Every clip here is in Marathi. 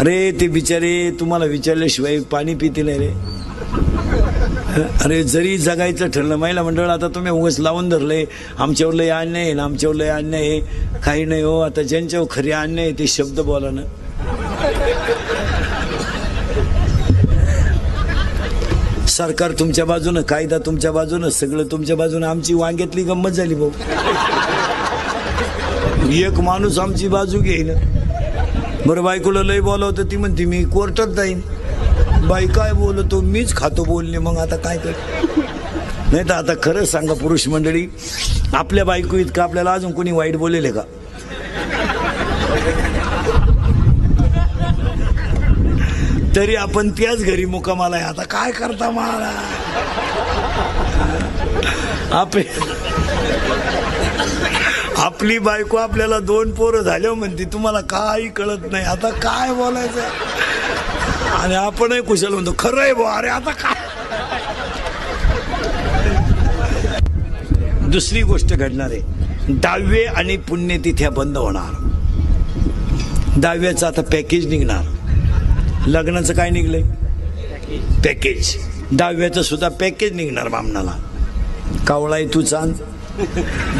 अरे ते बिचारे तुम्हाला विचारल्याशिवाय पाणी पिते नाही रे. अरे जरी जगायचं ठरलं महिला मंडळ आता तुम्ही उगाच लावून धरले. आमच्यावर लय अन्याय आहे ना आमच्यावर लय अन्याय आहे. काही नाही हो आता ज्यांच्यावर खरी अन्याय आहे ते शब्द बोला ना. सरकार तुमच्या बाजूनं कायदा तुमच्या बाजूनं सगळं तुमच्या बाजूनं आमची वांग्यातली गंमत झाली भाऊ. एक माणूस आमची बाजू घेईन. बरं बायकोला लय बोलावतं ती म्हणते मी कोर्टात जाईन. बाई काय बोलतो? मीच खातो बोलले मग आता काय कर? नाही तर आता खरंच सांगा पुरुष मंडळी आपल्या बायको इतकं आपल्याला अजून कोणी वाईट बोलेले का? तरी आपण त्याच घरी मुकामाला आहे. आता काय करता मला आपे आपली बायको आपल्याला दोन पोरं झाल्यावर म्हणते तुम्हाला काही कळत नाही. आता काय बोलायचं आणि आपणही कुशल म्हणतो खरं आहे बुवा अरे आता काय? दुसरी गोष्ट घडणार आहे. दहावे आणि पुण्यतिथ्या बंद होणार. दहाव्याचं आता पॅकेज निघणार. लग्नाचं काय निघलंय? पॅकेज. दहाव्याचं सुद्धा पॅकेज निघणार बामणाला कावळाही तू चांद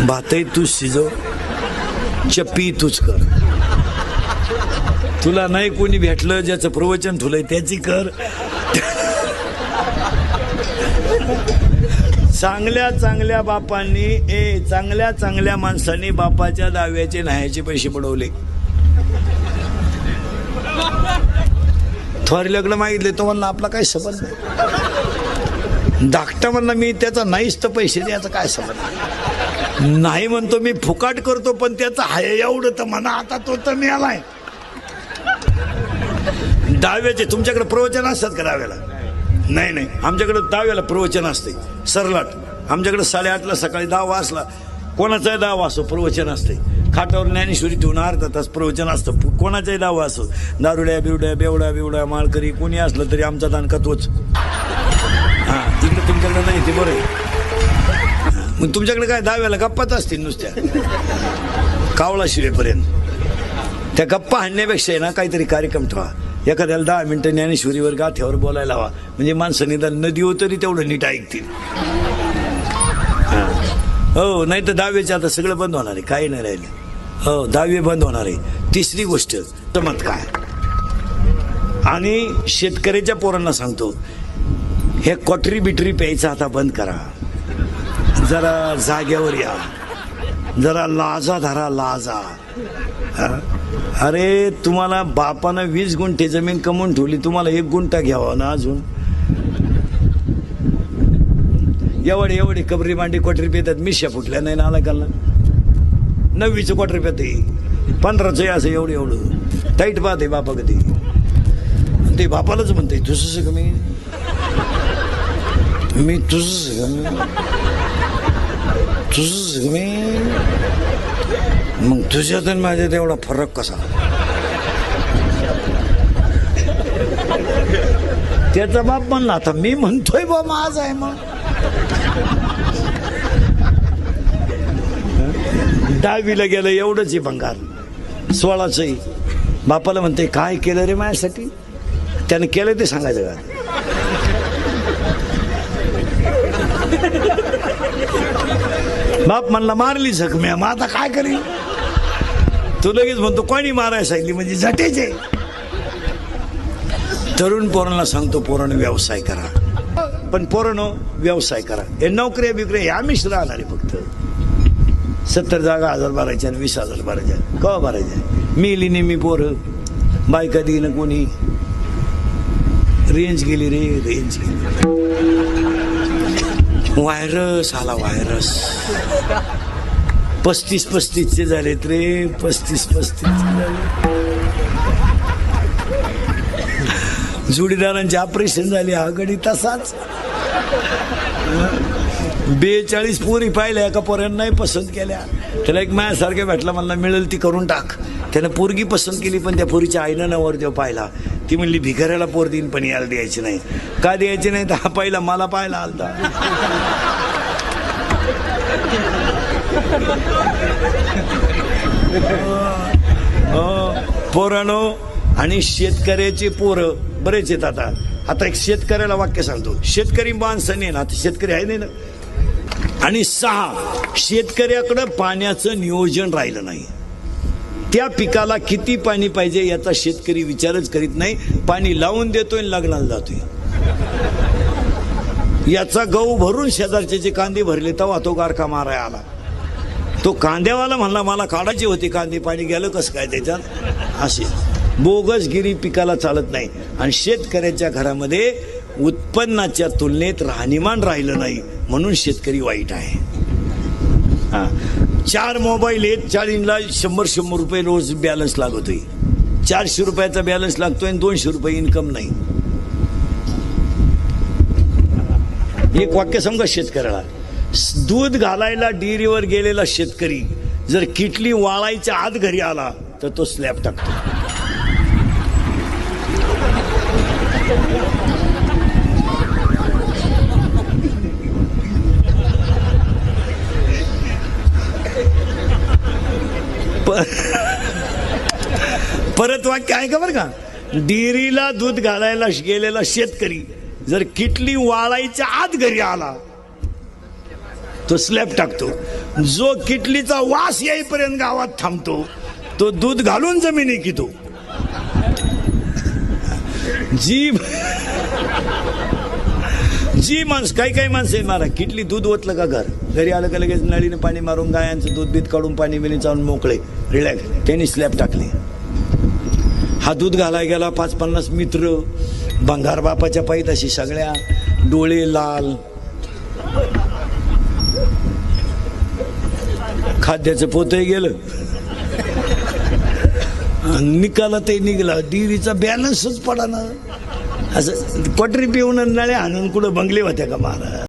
भातही तूच शिजव चप्पी तूच कर. तुला नाही कोणी भेटलं ज्याचं प्रवचन ठुलंय त्याची कर. चांगल्या चांगल्या बापांनी ए चांगल्या चांगल्या माणसांनी बापाच्या दाव्याचे न्हायचे पैसे पडवले थोर लग्न मागितले तो म्हणला आपला काही संबंध नाही. धाकटा म्हणला मी त्याचा नाहीच तर पैसे द्यायचं काय समज नाही म्हणतो मी फुकाट करतो पण त्याचं हाय एवढं तर म्हणा आता तो तर मिळालाय. दहाव्याचे तुमच्याकडे प्रवचन असतात का दहाव्याला नाही नाही. आमच्याकडे दहाव्याला प्रवचन असते. सरलाट. आमच्याकडे साडेआठला सकाळी दहा वाजला. कोणाचाही दहा वाजतो प्रवचन असते. खाटावर ज्ञानेश्वरी ठेवून अर्धा तास प्रवचन असतं. कोणाचाही दावा असो दारुड्या बिवड्या बेवड्या बिवड्या माळकरी कोणी असलं तरी आमचा दानका तोच तुमच्याकडे नाही ते बरं आहे. मग तुमच्याकडे काय दहाव्याला गप्पाच असतील नुसत्या? कावळा शिवेपर्यंत. त्या गप्पा हाणण्यापेक्षा आहे ना काहीतरी कार्यक्रम ठेवा. एखाद्याला दहा मिनटं ज्ञानेश्वरीवर गाथ्यावर बोलायला हवा. म्हणजे माणसं निदान नदी हो तरी तेवढं नीट ऐकतील. हा. हो नाही तर दहावीचे आता सगळं बंद होणार आहे. काही नाही राहिले. हो दहावी बंद होणार आहे. तिसरी गोष्ट चमत्कार. आणि शेतकऱ्याच्या पोरांना सांगतो हे कॉटरी बिटरी प्यायचं आता बंद करा. जरा जाग्यावर या. जरा लाजा धरा लाजा. अरे तुम्हाला बापानं वीस गुंठे जमीन कमवून ठेवली तुम्हाला एक गुंठा घ्यावा ना अजून? एवढे एवढे कबरी मांडी कोटरी पेतात मिश्या फुटल्या नाही ना आला काला नववीचं कोटरी पेते? पंधराचं असं एवढं एवढं. टाईट पाहते बापा कधी ते बापालाच म्हणते तुझं कमी मी तुझं कमी तुझं कमी मग तुझ्यात आणि माझ्यात एवढा फरक कसा त्याचा बाप म्हणला आता मी म्हणतोय बा माझ आहे मग डावीला गेलं एवढंच आहे भंगार सोळाचंही बापाला म्हणते काय केलं रे माझ्यासाठी त्यानं केलं ते सांगायचं का बाप म्हणला मारली जखम्या मग आता काय करील तू लगेच म्हणतो कोणी मारायला सांगली म्हणजे झटेचे. तरुण पोरांना सांगतो पोरण व्यवसाय करा. पण पोरण व्यवसाय करा. हे नोकऱ्या बिकऱ्या हे आम्हीच राहणार आहे फक्त. सत्तर जागा हजार भरायच्या आणि वीस हजार भरायच्या. कवा भरायच्या? मिली नेहमी पोरं. बायका देईन कोणी. रेंज गेली रे रेंज गेली. व्हायरस आला व्हायरस पस्तीस पस्तीसचे झालेत रे. पस्तीस पस्तीस झाले. जोडीदारांचे ऑपरेशन झाले. हा गडी तसाच. बेचाळीस पोरी पाहिल्या एका पोऱ्यानं नाही पसंत केल्या. त्याला एक माझ्यासारख्या भेटला मला मिळेल ती करून टाक. त्यानं पोरगी पसंत केली पण त्या पोरीच्या आईनं नवर देव पाहिला. ती म्हणली भिकाऱ्याला पोर देईन पण याला द्यायची नाही. का द्यायची नाही? तर हा पहिला मला पाहायला आलता. पोरानो आणि शेतकऱ्याचे पोरं बरेच आहेत आता. आता एक शेतकऱ्याला वाक्य सांगतो. शेतकरी माणसं नाही ना आता शेतकरी आहे नाही ना. आणि सहा शेतकऱ्याकडं पाण्याचं नियोजन राहिलं नाही. त्या पिकाला किती पाणी पाहिजे याचा शेतकरी विचारच करीत नाही. पाणी लावून देतोय आणि लग्नाला जातोय. याचा गहू भरून शेजारचे जे कांदे भरले तेव्हा तो गारखा माराय आला. तो कांद्यावाला म्हणला मला काढायची होती कांदे पाणी गेलं कसं काय त्याच्यात? असे. बोगसगिरी पिकाला चालत नाही. आणि शेतकऱ्याच्या घरामध्ये उत्पन्नाच्या तुलनेत राहणीमान राहिलं नाही म्हणून शेतकरी वाईट आहे. हा. चार मोबाईल आहेत चाळींला शंभर शंभर रुपये रोज बॅलन्स लागतोय. चारशे रुपयाचा बॅलन्स लागतोय आणि दोनशे रुपये इन्कम नाही. एक वाक्य समजा शेतकऱ्याला? दूध घालायला डेअरीवर गेलेला शेतकरी जर किटली वाळायच्या आत घरी आला तर तो स्लॅब टाकतो. परत वाक्य आहे का बरं का. डेअरीला दूध घालायला गेलेला शेतकरी जर किटली वाळायच्या आत घरी आला तो स्लॅब टाकतो. जो किटलीचा वास येईपर्यंत गावात थांबतो तो दूध घालून जमिनी कितो जी जी माणस काही काही माणसं आहे मारा किटली दूध ओतलं का घर? घरी आलं का लगेच नळीने पाणी मारून गायांचं दूध बीत काढून पाणी बिणी चालून मोकळे रिलॅक्स त्यांनी स्लॅब टाकले. हा दूध घालाय गेला पाच पन्नास मित्र भंगार बापाच्या पायीत सगळ्या डोळे लाल. खाद्याचं पोतही गेलं. आणि निकाला ते निघला डिरीचा बॅलन्सच पडा ना असं पटरी पिऊन आणि नळ्या आणून कुठं बंगले होत्या का महाराज